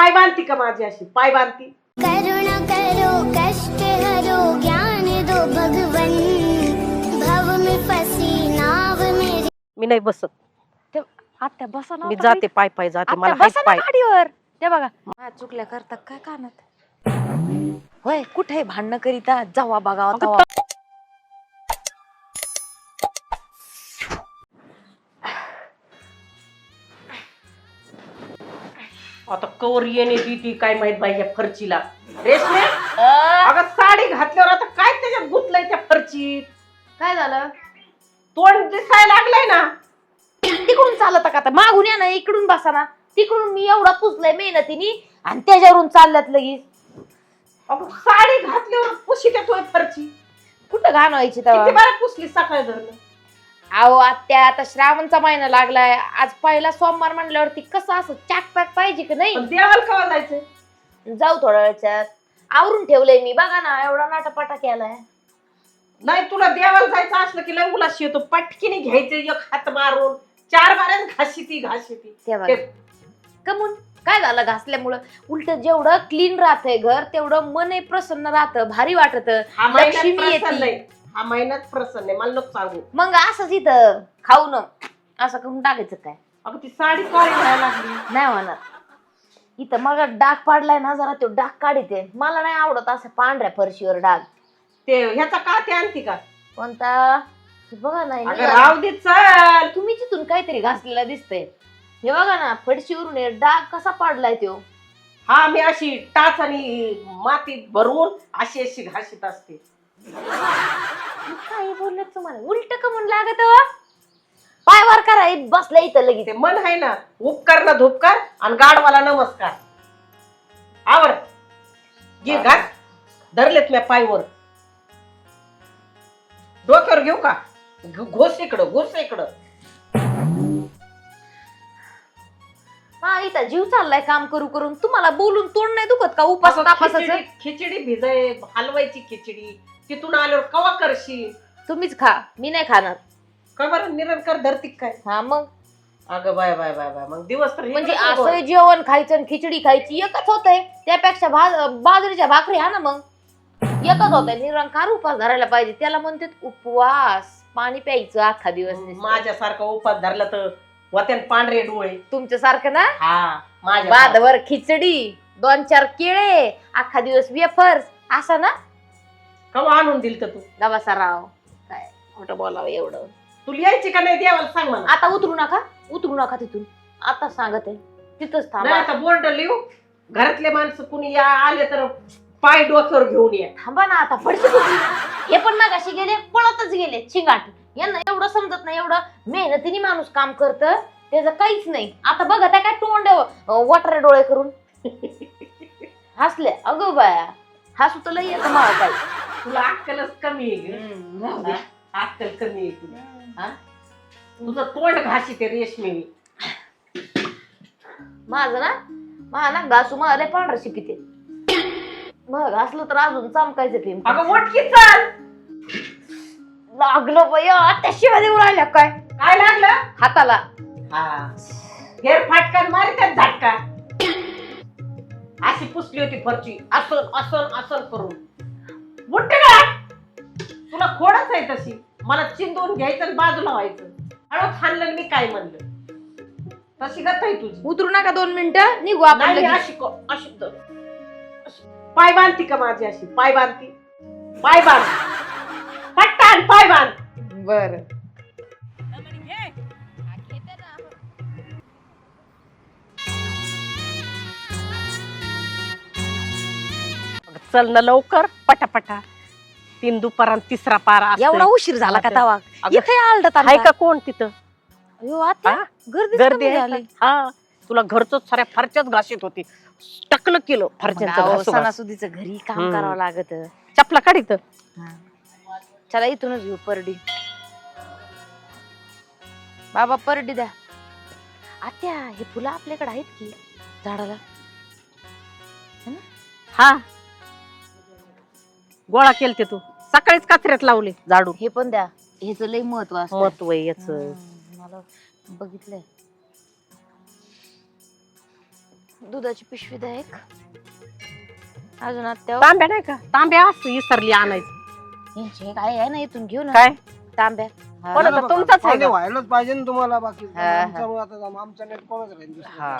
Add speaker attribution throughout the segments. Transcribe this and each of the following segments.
Speaker 1: पाय बांधती का माझी अशी? पाय बांधती
Speaker 2: करुणा करो कष्ट हरो ज्ञान दो भगवन. भव में फंसी नाव मेरी.
Speaker 3: मी नाही बसत.
Speaker 4: ते- आत्या बसा ना
Speaker 3: मी
Speaker 4: आता
Speaker 3: जाते पाय पाय जाते
Speaker 4: आत्या
Speaker 3: मला
Speaker 4: बसा
Speaker 3: हात
Speaker 4: ना
Speaker 3: पाय.
Speaker 4: गाडीवर. ते बघा. माझ्या चुकल्या करतात काय कानात? होय कुठे भांडणं करीता? जावा बघावा
Speaker 3: अगं,
Speaker 4: तवा.
Speaker 1: कवर येणे ती काय माहीत बाई या फरचीला. रेशमे अगं साडी घातल्यावर आता काय त्याच्यात गुतलंय त्या फरचीत?
Speaker 4: काय झालं?
Speaker 1: तोंड दिसायला लागलंय ना.
Speaker 4: तिकडून चालत का आता? मागून या ना इकडून बसा ना. तिकडून मी एवढा पुसलाय मेहनतीने आणि त्याच्यावरून चालल्यात लगेच.
Speaker 1: अगं साडी घातल्यावर पुशी त्या फरची.
Speaker 4: कुठं घाण व्हायची
Speaker 1: किती
Speaker 4: तेव्हा
Speaker 1: बारा पुसली सकाळी धरणं?
Speaker 4: अहो आत्या आता श्रावणचा महिना लागलाय. आज पहिला सोमवार म्हणल्यावरती कसं असं चाक पॅक पाहिजे की नाही?
Speaker 1: पण देवाला कवा जायचंय
Speaker 4: जाऊ थोड्या वेळच्यात. आवरून ठेवलंय मी. बघा ना एवढा नाटापाटा केलाय.
Speaker 1: नाही तुला देवाला जायचं असलं की लय उलाशी येतो. पटकीने घ्यायचं एक हात मारून. चार बाऱ्याच घाशी ती घाशी ती
Speaker 4: ते बघा कमून काय झालं घासल्यामुळं? उलट जेवढं क्लीन राहतंय घर तेवढं मन प्रसन्न राहतं भारी वाटत.
Speaker 1: हा
Speaker 4: लक्ष्मी येते.
Speaker 1: प्रसन्न आहे हा महिन्यात प्रसन्न आहे मला नको सांगू.
Speaker 4: मग असंच इथं खाऊन असं करून टाकायचं काय?
Speaker 1: अगं ती साडी काळी व्हायला लागली.
Speaker 4: नाही होणार इथं मग डाग पाडलाय ना जरा तो डाग काढते मला नाही आवडत असं पांढऱ्या फरशीवर डाग.
Speaker 1: ते ह्याचा का ते आणती का?
Speaker 4: कोणता? हे बघा नाही
Speaker 1: अगं राव दे चल.
Speaker 4: तुम्ही तिथून काहीतरी घासलेला दिसतंय. हे बघा ना फडशीवरून हे डाग कसा पाडलाय तो.
Speaker 1: हा मी अशी टाच आणि मातीत भरून अशी अशी घाशीत असते.
Speaker 4: काय बोललं तुम्हाला? उलट का म्हणून लागत हो? पाय वर करा इथं बसला इथं लगेच.
Speaker 1: ते मन आहे ना उपकार ना धुपकार आणि गाडवाला नमस्कार. आवर घे घास. धरलेत म्या पायवर. डोक्यावर घेऊ का? घोस इकडं घोस इकडं.
Speaker 4: हा इथं जीव चाललाय काम करू करून. तुम्हाला बोलून तोंड नाही दुखत का उपास
Speaker 1: अगं,
Speaker 4: तापासाचं?
Speaker 1: खिचडी खिचडी भिजाय हलवायची खिचडी. तिथून आल्यावर कवा करशील?
Speaker 4: तुम्हीच खा मी नाही खाणार.
Speaker 1: का बरं? निरंकार धरती काय?
Speaker 4: हा मग?
Speaker 1: अगं बाय बाय बाय बाय. मग दिवस तर
Speaker 4: म्हणजे
Speaker 1: इकडंच उभं.
Speaker 4: असं जेवण खायचं आणि खिचडी खायची एकच होतंय. त्यापेक्षा भा- बाजरीच्या भाकरी हा ना मग. एकच होतंय. निरंकार उपास धरायला पाहिजे. त्याला म्हणतात उपवास. पाणी प्यायचं अख्खा दिवस नुसतं.
Speaker 1: माझ्यासारखा उपास धरला तर होत्यान पांढरे डोळे.
Speaker 4: तुमच्यासारखं ना?
Speaker 1: हा माझ्या
Speaker 4: बादवर खिचडी दोन चार केळे अख्खा दिवस वेफर्स असं ना?
Speaker 1: कवा आणून दिल तर तू?
Speaker 4: गबासा राव. काय खोटं बोलावं एवढं?
Speaker 1: तुला यायची का नाही देवाला सांग मला?
Speaker 4: आता उतरू नका उतरू नका तिथून. आता सांगत. आहे तिथंच
Speaker 1: नाही
Speaker 4: थांबा
Speaker 1: आता बोर्ड लिहू. घरातले माणसं कुणी या आले तर पाय डोक्यावर घेऊन या.
Speaker 4: थांबा ना आता कुठली? हे पण ना कशी गेले पळतच गेले चिंगाट यांना एवढं समजत नाही एवढं मेहनतीने माणूस काम करत त्याचं काहीच नाही. आता बघा त्या काय तोंड वटरे डोळे करून. हसले अगं बाया हसू तर लई येतं मला काय
Speaker 1: तुला अक्कलच कमी आहे ग. अक्कल कमी आहे तुला. हा? तुझं तोंड घाशी ते रेशमी
Speaker 4: माझं ना माझा ना घासू मला पांढरा शिपिते मग घासलं तर अजून चमकायचं फिम.
Speaker 1: अगं मोठकी चाल.
Speaker 4: लागलं बाई आता शिवाय देऊ राहिल्या काय?
Speaker 1: काय लागलं?
Speaker 4: हाताला.
Speaker 1: हा. हेर फाटकन मारी त्यात झटका. अशी पुसली होती फरची. असं असं असं करून. मोठे का तुला खोडच आहे तशी. मला चिंदून घ्यायचं आणि बाजूला व्हायचं हळूच हाणलं मी काय म्हणलं? तशी गत आहे तुझी.
Speaker 4: उतरू नका दोन मिनिटं. निघू आपण
Speaker 1: नाही,
Speaker 4: लगेच.
Speaker 1: अशी को- अशी. पाय बांधती का माझी अशी? पाय बांधती. पाय बांध. पट्टान पाय बांध.
Speaker 4: बर.
Speaker 3: चल ना लवकर पटापटा. तीन दुपारा तिसरा पारा असतोय.
Speaker 4: एवढा उशीर झाला का तवा?
Speaker 3: अगं,
Speaker 4: इथे आलडत
Speaker 3: आहे का कोण तिथं?
Speaker 4: आता
Speaker 3: हा?
Speaker 4: गर्दी
Speaker 3: गर्दी
Speaker 4: झाली.
Speaker 3: हा. तुला घरच साऱ्या फारच्याच घाशीत होती. टकलं केलं
Speaker 4: मग
Speaker 3: फारच्यांचं
Speaker 4: अहो,
Speaker 3: घासू घास.
Speaker 4: सणासुदीचं घरी काम
Speaker 3: हम्म.
Speaker 4: करावं लागत.
Speaker 3: चपला काढीत
Speaker 4: चला इथूनच घेऊ परडी. बाबा परडी द्या. आत्या हे फुलं आपल्याकडे आहेत की झाडाला?
Speaker 3: हा? गोळा केलते तू. सकाळीच कात्र्यात लावले झाडू
Speaker 4: हे पण द्या. ह्याच लय महत्त्व असतं
Speaker 3: महत्त्व आहे याच.
Speaker 4: हम्म, मला बघितलंय. दुधाची पिशवी द्या एक. अजून आत्या
Speaker 1: तांब्या नाही का? तांब्या असं इसरली आणायचं.
Speaker 4: यांची आई आहे ना इथून घेऊ ना
Speaker 1: काय
Speaker 4: तांब्या हा.
Speaker 1: कोणाचा?
Speaker 5: बघा,
Speaker 1: तुमचाच आहे का?
Speaker 5: व्हायलाच पाहिजे ना तुम्हाला बाकी
Speaker 4: हा, हा.
Speaker 5: आमच्यामुळे आता जाम- आमच्या नेट कोणच राहील दुसरं.
Speaker 1: हा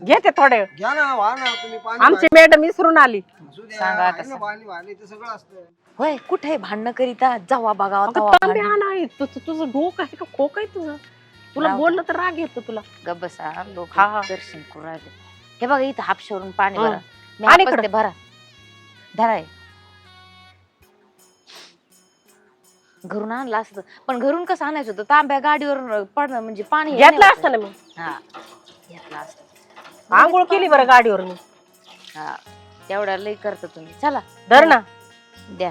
Speaker 1: घेते थोडे
Speaker 5: घ्या ना व्हा ना तुम्ही पाणी
Speaker 1: आमची मॅडम इसरून आली
Speaker 5: वाहा. असू द्या,
Speaker 4: सांगा
Speaker 5: आहे पाणी ते सगळं असतं
Speaker 4: होय कुठे भांडणं करीता जावा बघावा
Speaker 1: अगं,
Speaker 4: तवा
Speaker 1: तांब्या
Speaker 4: भांडणं.
Speaker 1: आणाय तुझं तुझं डोकं आहे का खोक आहे तुझं तुला
Speaker 4: राहू दे.
Speaker 1: बोललं तर राग येतो तुला
Speaker 4: गप्प बसा लोक
Speaker 1: हा, हा.
Speaker 4: दर्शन करू राहिले हे बघा इथं हापशेवरून पाणी
Speaker 1: हं.
Speaker 4: भरा
Speaker 1: आणि इकडं.
Speaker 4: भरा धराय घरून आणलं असतं पण घरून कसं आणायचं होतं? तांब्या गाडीवर पडणं म्हणजे पाणी हे
Speaker 1: घेतलं
Speaker 4: नाही
Speaker 1: असतं ना मी.
Speaker 4: होत. हा घेतलं असतं.
Speaker 1: आंघोळ केली बरं गाडीवर मी
Speaker 4: हा तेवढ्या लई करता तुम्ही. चला.
Speaker 1: धर ना.
Speaker 4: द्या.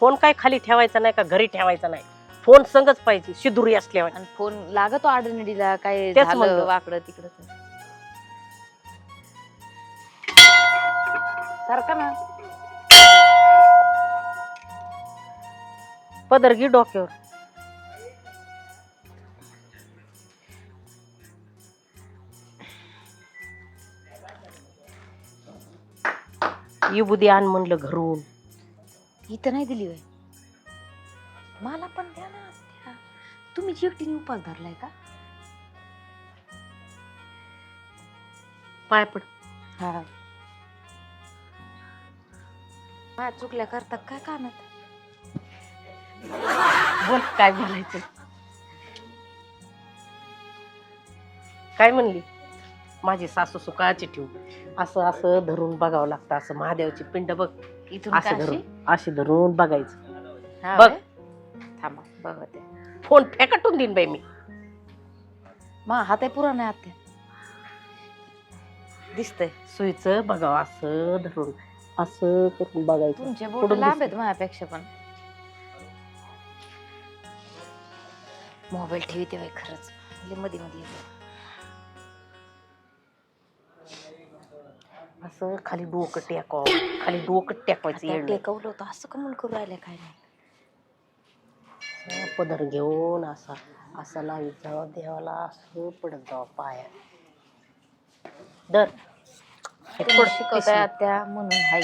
Speaker 1: फोन काय खाली ठेवायचा नाही का घरी ठेवायचा नाही? फोन संगच पाहिजे शिदुरी असल्यावर.
Speaker 4: आणि फोन लागतो आडनडीला काय
Speaker 1: तेच
Speaker 4: झालं
Speaker 1: म्हणलं.
Speaker 4: वाकडं तिकडं. सारखा ना?
Speaker 1: पदर घे डोक्यावर. बुदी आण म्हणलं घरून.
Speaker 4: इथं नाही दिली वय मला पण द्या ना द्या. तुम्ही एकटीने उपास धरलाय का?
Speaker 1: पाय पड.
Speaker 4: हा. माझ्या चुकल्या करता काय कानात
Speaker 1: बोल काय बोलायचं? काय म्हणली? माझी सासू सुकाळची ठेवू. असं असं धरून बघावं लागतं असं महादेवाची पिंड बघ.
Speaker 4: इथून
Speaker 1: असं
Speaker 4: काशी?
Speaker 1: धरून अशी? धरून बघायचं.
Speaker 4: हा
Speaker 1: बघ.
Speaker 4: थांबा बघते.
Speaker 1: फोन फेकटून देईन बाई मी.
Speaker 4: मा हात आहे पुरा नाही आत्या. दिसतंय.
Speaker 1: सुईचं बघावं असं धरून असं करून बघायचं.
Speaker 4: तुमचे बोट
Speaker 1: पुढून
Speaker 4: लांब. आहेत माझ्यापेक्षा पण. मोबाईल ठेवी तेव्हा खरंच. लयमध्ये मध्ये येतं.
Speaker 1: असं खाली डोकं टेकावं खाली डोकं टेकवायचं
Speaker 4: आता
Speaker 1: येणं.
Speaker 4: टेकवलं होतं असं कमून करू राहिले काय नाही?
Speaker 1: असं पदर घेऊन असा असा लावीत जावं देवाला असं पडत जावं पाया. दर हे
Speaker 4: शिकवताय. आत्या म्हणून. हाय.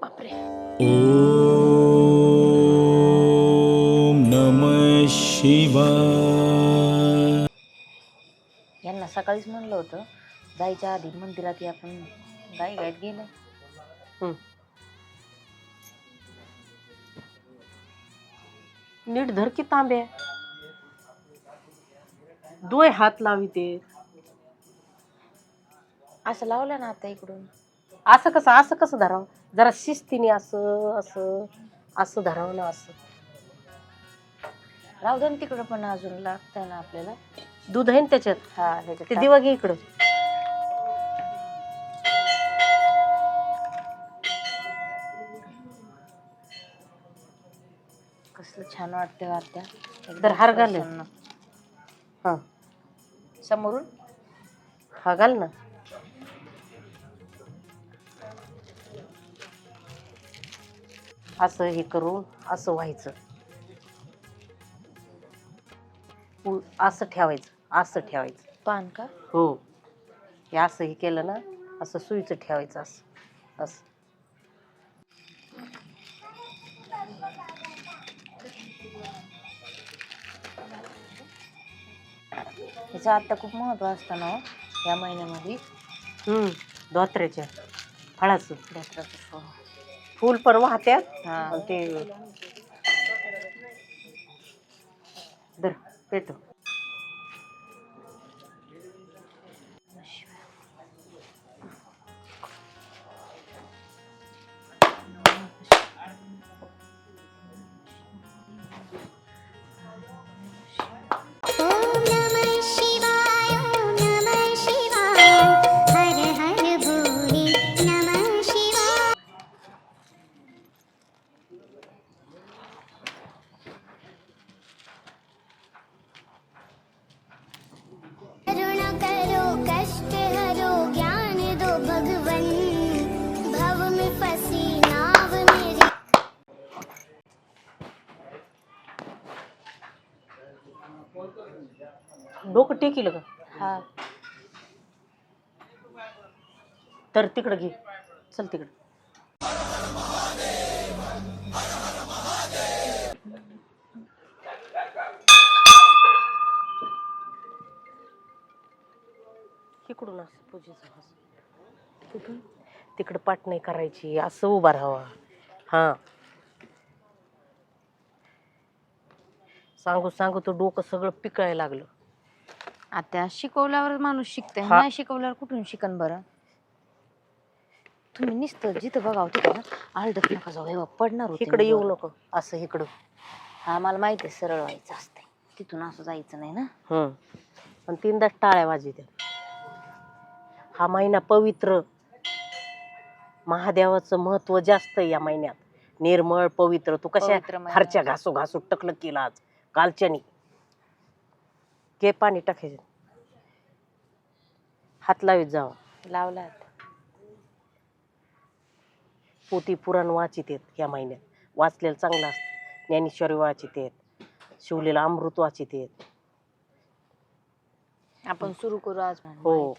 Speaker 1: बापरे.
Speaker 6: शिवाय
Speaker 4: यांना सकाळीच म्हणलं होतं जायच्या आधी मंदिरात या पण गाई गायत गेलं.
Speaker 1: नीट धर की तांब्या. डोळे हात लाविते
Speaker 4: असं लावलं ना आता इकडून.
Speaker 1: असं कसं असं कसं धरावं? जरा शिस्तीने असं असं असं धरावं ना असं.
Speaker 4: राहू दे ना तिकडं पण अजून लागतंय ना आपल्याला.
Speaker 1: दूध आहे ना त्याच्यात?
Speaker 4: हा ह्याच्यात
Speaker 1: ते
Speaker 4: टाक.
Speaker 1: दिवा घे इकडं.
Speaker 4: कसलं छान वाटतंय एकदम
Speaker 1: तर हार घाल.
Speaker 4: प्रसन्न.
Speaker 1: हा.
Speaker 4: समोरून?
Speaker 1: हा घाल ना. असं हे करून असं व्हायचं. उ- असं ठेवायचं असं ठेवायचं.
Speaker 4: पान का?
Speaker 1: हो. हे असं हे केलं ना असं सुईचं ठेवायचं असं असं.
Speaker 4: ह्याचं आता खूप महत्त्व असतं ना हो, या महिन्यामध्ये.
Speaker 1: हम्म धोत्र्याच्या फळाचं.
Speaker 4: फळ.
Speaker 1: फूल पण वाहत्यात.
Speaker 4: हा.
Speaker 1: आणि ते दर
Speaker 2: respeto.
Speaker 1: डोकं टेकील का
Speaker 4: हा.
Speaker 1: तर तिकडं घे. चल तिकडं. इकडून असं पूजेचं असं. तिकडून तिकडं पाठ नाही करायची असं उभा राहावा. हा. सांगू सांगू तो डोकं सगळं पिकायला लागलं.
Speaker 4: आता शिकवल्यावर माणूस शिकतंय
Speaker 1: हा.
Speaker 4: नाही शिकवल्यावर कुठून शिकन बरं? तुम्ही निसतं जिथं बघावं तिथं ना आलडत नका जाऊ. हे पडणार होते
Speaker 1: इकडे
Speaker 4: मी
Speaker 1: येऊ
Speaker 4: वर.
Speaker 1: नको. असं इकडं.
Speaker 4: हा मला माहिती आहे सरळ व्हायचं असते तिथून असं जायचं नाही ना.
Speaker 1: हम्म आणि तीनदाच टाळ्या वाजवित्या हा महिना पवित्र. महादेवाचं महत्त्व जास्त आहे या महिन्यात. निर्मळ पवित्र. तू कशा. फारच्या घासू घासू टकलं केलं आज? कालच्यानी. घे पाणी टाकायचं हात लावीत जावा.
Speaker 4: लावला.
Speaker 1: पोती पुराण वाचित आहेत या महिन्यात. वाचलेलं चांगलं असतं. ज्ञानेश्वरी वाचित आहेत शिवलेलं अमृत वाचित आहेत
Speaker 4: आपण सुरू करू आज.
Speaker 1: हो.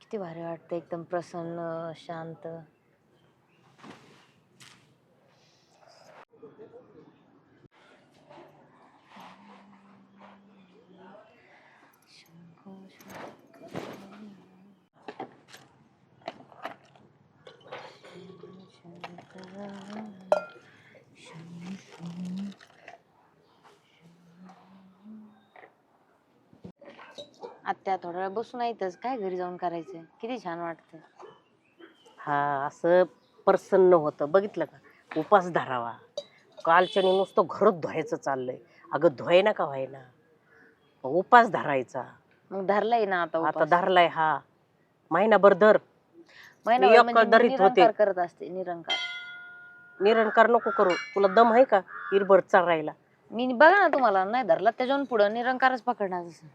Speaker 4: किती भारी वाटतं. एकदम प्रसन्न शांत. आत्या थोडा वेळ बसून येतच काय घरी जाऊन करायचं किती छान वाटतं
Speaker 1: हा असं प्रसन्न होतं. बघितलं का? उपास धरावा. कालच्याने नुसतं घरच धुवायचं चाललंय. अगं धुवाय ना का व्हायना? उपास धरायचा.
Speaker 4: मग धरलाय ना आता
Speaker 1: आता
Speaker 4: उपास.
Speaker 1: धरलाय हा. महिनाभर धर.
Speaker 4: महिनाभर
Speaker 1: मी
Speaker 4: म्हणजे मी
Speaker 1: एकंदरीत होते.
Speaker 4: निरंकार करत असते निरंकार.
Speaker 1: निरंकार नको करू. तुला दम आहे का इरभर चारायला
Speaker 4: मी बघा ना तुम्हाला नाही धरला त्याच्याहून पुढं निरंकारच पकडणार असं.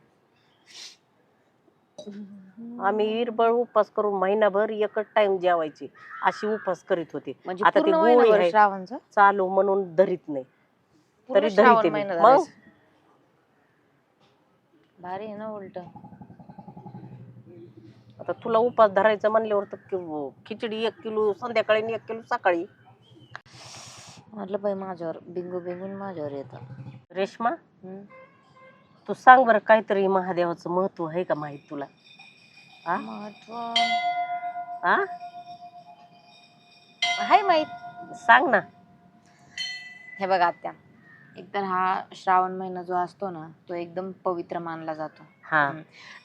Speaker 1: आम्ही इरबळ उपास करून महिनाभर एकच टाइम जेवायची अशी उपास करीत होती
Speaker 4: म्हणजे
Speaker 1: आता ती
Speaker 4: पूर्ण
Speaker 1: गोळी
Speaker 4: महिनाभर
Speaker 1: आहे.
Speaker 4: श्रावणचा
Speaker 1: चालू म्हणून धरीत नाही
Speaker 4: पूर्ण
Speaker 1: तरी
Speaker 4: श्रावण
Speaker 1: धरीते मी.
Speaker 4: महिना
Speaker 1: मग?
Speaker 4: धरायचा. भारी आहे ना उलट
Speaker 1: आता तुला उपास धरायचा म्हणल्यावर तर कि- खिचडी एक किलो संध्याकाळी आणि एक किलो सकाळी
Speaker 4: म्हटलं बाई माझ्यावर बिंगू बिंगून माझ्यावर येतं
Speaker 1: रेश्मा
Speaker 4: हम्म.
Speaker 1: तू सांग बरं काहीतरी महादेवाचं महत्त्व आहे का माहीत तुला? हा?
Speaker 4: महत्त्व?
Speaker 1: हा
Speaker 4: आहे माहीत.
Speaker 1: सांग ना.
Speaker 4: हे बघा आत्या एकतर हा श्रावण महिना जो असतो ना तो एकदम पवित्र मानला जातो.
Speaker 1: हा.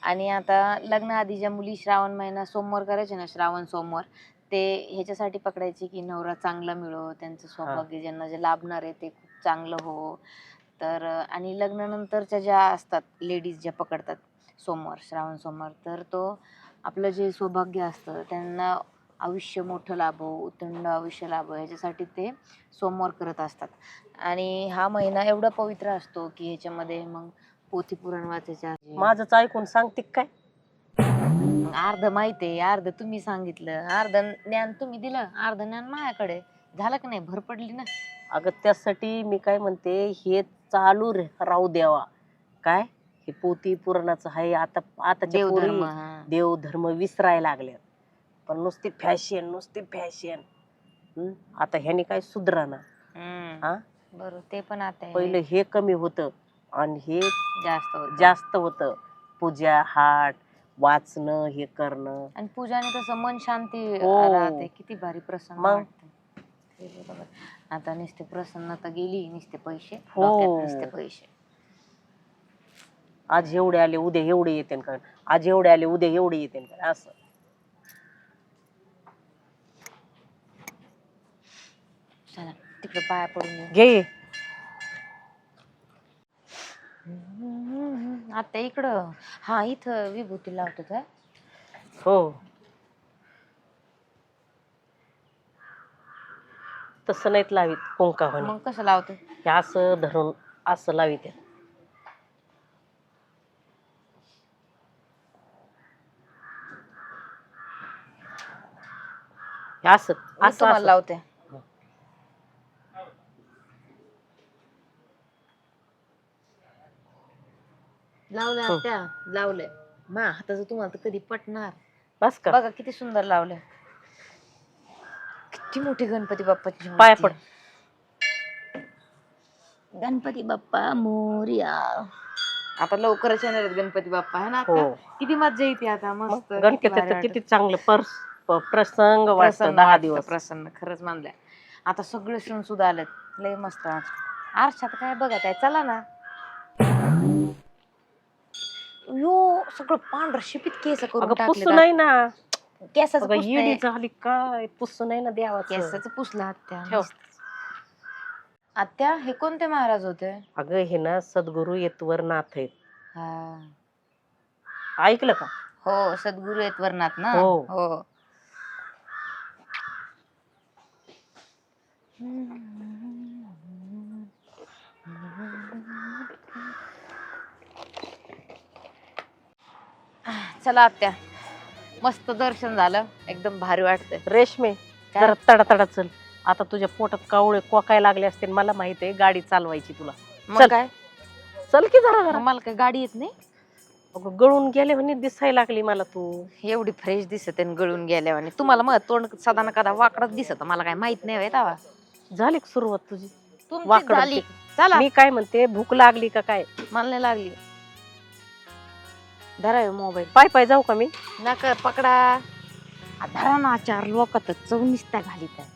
Speaker 4: आणि आता लग्नाआधी ज्या मुली श्रावण महिना सोमवार करायचे ना श्रावण सोमवार ते ह्याच्यासाठी पकडायचे की नवरा चांगला मिळो त्यांचं सौभाग्य ज्यांना जे लाभणार आहे ते खूप चांगलं हो. तर आणि लग्नानंतरच्या ज्या असतात लेडीज ज्या पकडतात सोमवार श्रावण सोमवार तर तो आपलं जे सौभाग्य असतं त्यांना आयुष्य मोठं लाभो उतंड आयुष्य लाभो ह्याच्यासाठी ते सोमवार करत असतात. आणि हा महिना एवढा पवित्र असतो की ह्याच्यामध्ये मग पोथी पुराण वाचायच्या
Speaker 1: माझंच ऐकून सांगते काय?
Speaker 4: अर्ध माहिती आहे अर्ध तुम्ही सांगितलं अर्ध ज्ञान तुम्ही दिलं अर्ध ज्ञान माझ्याकडे. झालं का नाही? भर पडली ना?
Speaker 1: अगं त्यासाठी मी काय म्हणते हे चालू रे- राहू द्यावा काय हे पोती पुराणाचं आहे आता आताच्या
Speaker 4: देवधर्म
Speaker 1: पोरी
Speaker 4: हा.
Speaker 1: देवधर्म विसरायला लागल्यात पण नुसती फॅशन नुसती फॅशन आता ह्याने काय सुधराना. हा?
Speaker 4: बरोबर ते पण आता आहे.
Speaker 1: पहिलं हे कमी होतं आणि हे
Speaker 4: जास्त होतं.
Speaker 1: जास्त होतं पूजा हाट वाचणं हे करणं
Speaker 4: आणि पूजाने कसं मन शांती
Speaker 1: हो.
Speaker 4: राहते किती भारी प्रसन्न
Speaker 1: मग?
Speaker 4: वाटतं. ते बरोबर आता नुसते प्रसन्नता गेली नुसते पैसे
Speaker 1: हो.
Speaker 4: डोक्यात नुसते पैसे.
Speaker 1: आज एवढे आले उद्या एवढे येते का? आज एवढे आले उद्या एवढे येते का? असं.
Speaker 4: चला तिकडे पाया पडून येऊ.
Speaker 1: घे.
Speaker 4: हम्म, आता इकडं हा इथं विभूती लावतो काय
Speaker 1: हो. तसं नाहीत लावीत कुंकावणी
Speaker 4: मग कसं लावते?
Speaker 1: हे असं धरून असं लावीत
Speaker 4: हे.
Speaker 1: असं असं
Speaker 4: लावते. लावलं
Speaker 1: हं.
Speaker 4: आत्या मा तुम्हाला तर कधी पटणार.
Speaker 1: बस का?
Speaker 4: बघा किती सुंदर लावलंय. किती मोठी गणपती बाप्पाची
Speaker 1: पाया
Speaker 4: आहे. गणपती बाप्पा मोर्या. आता लवकरच येणार आहेत गणपती बाप्पा है ना
Speaker 1: हो?
Speaker 4: किती मजा येते आता
Speaker 1: मग
Speaker 4: मस्त. किती
Speaker 1: गणपतीचं
Speaker 4: भारी वाटतं.
Speaker 1: किती चांगलं पर्स प- प्रसंग वाटतं
Speaker 4: प्रसन्न
Speaker 1: दहा
Speaker 4: वाटतं,
Speaker 1: दिवस.
Speaker 4: प्रसन्न खरंच मानलंय. आता सगळे सण सुद्धा आलेत लय मस्त वाटतं. आरशात काय बघत आहे? चला ना. यो सगळं पांढरं शिपीत केस करून
Speaker 1: अगं
Speaker 4: टाकले
Speaker 1: पुसू नाही ना.
Speaker 4: केसाचं
Speaker 1: अगं काय? पुसू नाही ना देवाचं.
Speaker 4: केसाचं पुसलं आत्या.
Speaker 1: ठेव.
Speaker 4: आत्या हे कोणते महाराज होते?
Speaker 1: अगं हे ना सद्गुरु येतवर नाथ आहेत.
Speaker 4: हा.
Speaker 1: ऐकलं का?
Speaker 4: हो सद्गुरु आहेत वर्णात ना?
Speaker 1: हो.
Speaker 4: हो. चला आत्या. मस्त दर्शन झालं. एकदम भारी वाटतंय.
Speaker 1: रेशमे.
Speaker 4: काय?
Speaker 1: जरा तडा तडा चल. आता तुझ्या पोटात कावळे कोकाय लागले असते मला माहीत आहे गाडी चालवायची तुला.
Speaker 4: मग
Speaker 1: चल.
Speaker 4: काय?
Speaker 1: चल की जरा जरा.
Speaker 4: मला काय गाडी येत नाही?
Speaker 1: अगं, गळून गेले म्हणे दिसायला लागली मला तू.
Speaker 4: एवढी फ्रेश दिसत आहे गळून गेल्यावानी तुम्हाला मग तोंड ना कदा वाकडच दिसत. मला काय माहीत नाही होय तेव्हा.
Speaker 1: झाली का सुरुवात तुझी?
Speaker 4: तुमची
Speaker 1: वाकडं
Speaker 4: झाली. चला.
Speaker 1: मी काय म्हणते भूक लागली का काय?
Speaker 4: मला नाही लागली. धरा मोबाईल.
Speaker 1: पाय पाय जाऊ का मी?
Speaker 4: नका पकडा. आ, धरा ना चार लोक तर चौनिसत्या घालीत. आहे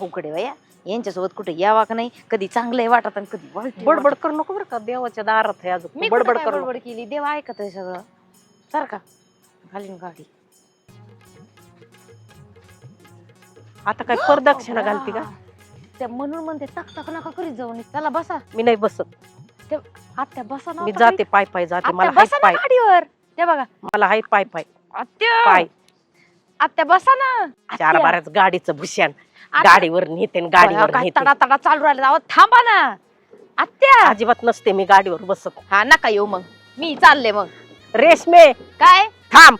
Speaker 4: अवघडे वया यांच्यासोबत कुठे यावा का नाही? कधी चांगलंय वाटत आणि कधी वाईट
Speaker 1: बडबड करू नको बरं का? देवाच्या दारात आहे अजून.
Speaker 4: मी
Speaker 1: बडबड
Speaker 4: बडबड
Speaker 1: करू नको.
Speaker 4: बडबड केली? देव ऐकत आहे सगळं. का. घालीन गाडी.
Speaker 1: आता काय परदक्षिणा घालती का?
Speaker 4: त्या म्हणून म्हणते तक तक नका करीत जाऊन चला बसा.
Speaker 1: मी नाही बसत.
Speaker 4: आत्या बसा ना
Speaker 1: मी
Speaker 4: आता
Speaker 1: जाते पाय पाय जाते
Speaker 4: आत्या,
Speaker 1: मला
Speaker 4: बसा
Speaker 1: हाय
Speaker 4: ना
Speaker 1: पाय.
Speaker 4: गाडीवर. ते बघा.
Speaker 1: मला हाय पाय पाय
Speaker 4: आत्या.
Speaker 1: पाय.
Speaker 4: आत्या बसा ना
Speaker 1: चार
Speaker 4: आत्या,
Speaker 1: बाराच गाडीचं भूषण.
Speaker 4: आत्या.
Speaker 1: गाडीवर नेते गाडीवर
Speaker 4: काय
Speaker 1: नेते.
Speaker 4: तडा तडा चालू राहिले. अहो थांबा ना. आत्या.
Speaker 1: अजिबात नसते मी गाडीवर बसत.
Speaker 4: हा नका येऊ मग. मी चालले मग.
Speaker 1: रेशमे.
Speaker 4: काय?
Speaker 1: थांब.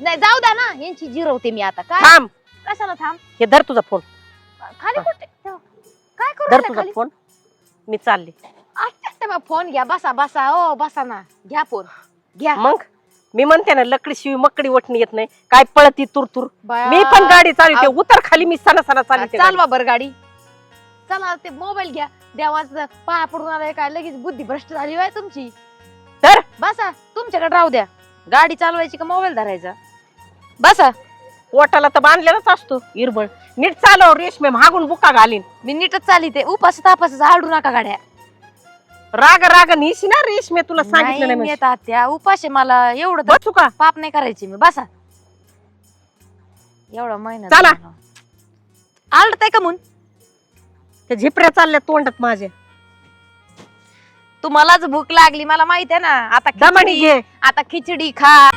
Speaker 4: नाही जाऊ द्या ना. यांची जिरवते मी आता. काय?
Speaker 1: थांब.
Speaker 4: कशाला थांब?
Speaker 1: हे धर तुझा फोन.
Speaker 4: खाली कुठे? ठेव. काय करू
Speaker 1: धर तुझा
Speaker 4: खाली?
Speaker 1: फोन. मी चालले.
Speaker 4: आत्या, मग फोन घ्या बसा बसा. ओ बसा ना. घ्या फोन. घ्या.
Speaker 1: मग? मी म्हणते ना लकडी शिवी मकडी वटणी येत नाही. काय पळती तुरतुर?
Speaker 4: बया.
Speaker 1: मी पण गाडी चालवते. उतर खाली मी सणा सणा चालते
Speaker 4: चाल बाबर गाडी. चला ते मोबाईल घ्या. देवाचं पाया पडून आलाय काय? लगेच बुद्धी भ्रष्ट झाली बाय तुमची.
Speaker 1: तर?
Speaker 4: बसा. तुमच्याकडे राहू द्या. गाडी चालवायची का मोबाईल धरायचा? बसा.
Speaker 1: पोटाला तर बांधलेलाच असतो इरबळ. नीट चालव रेशमे मागून बुका घालीन.
Speaker 4: मी नीटच चाली ते उपास तापास आडू नका गाड्या.
Speaker 1: राग राग नेशी ना रेशमे तुला सांगितलं नाही
Speaker 4: मी.
Speaker 1: मी.
Speaker 4: आता त्या उपाशी मला एवढं तर
Speaker 1: बसू का?
Speaker 4: पाप नाही करायची मी बसा. एवढा महिना
Speaker 1: चला.
Speaker 4: आलत का म्हणून
Speaker 1: त्या झिपऱ्या चालल्या तोंडात माझ्या.
Speaker 4: तुम्हालाच भूक लागली मला माहीत आहे ना. आता
Speaker 1: दमानी
Speaker 4: खिचडी
Speaker 1: घे.
Speaker 4: आता खिचडी खा.